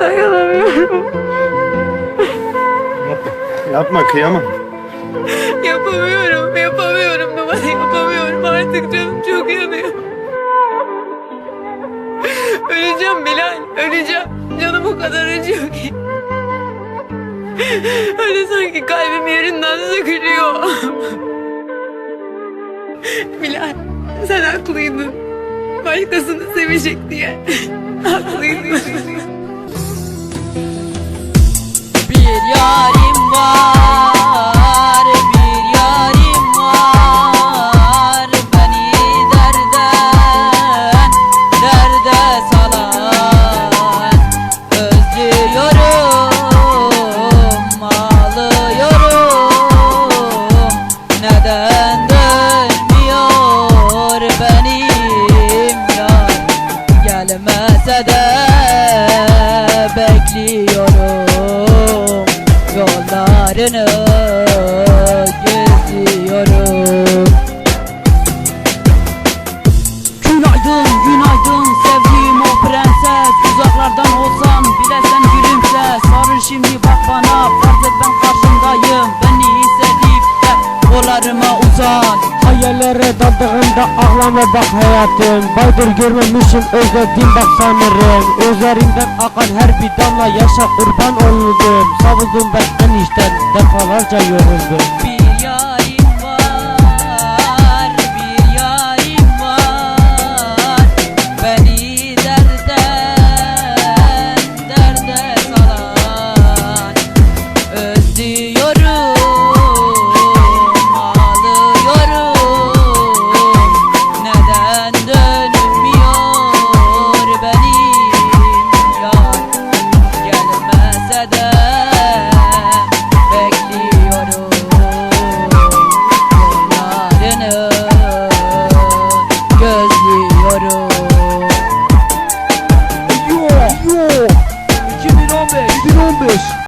Dayanamıyorum. Yapma. Yapma kıyamam. Yapamıyorum, yapamıyorum numara yapamıyorum. Artık canım çok yanıyor. Öleceğim Bilal, öleceğim. Canım o kadar acıyor ki. Öyle sanki kalbim yerinden sökülüyor. Bilal, sen haklıydın. Başkasını sevecek diye. Haklıydın. Özlüyorum, ağlıyorum Neden dönmüyor benim yar? Gelmese de bekliyorum Yollarını kollarıma uzan Hayallere daldığımda ağlama bak hayatım. Baydır görmemişim özledim bak sanırım Üzerinden akan her bir damla yaşa kurban oldum. Savuldum ben enişten defalarca yoruldum This.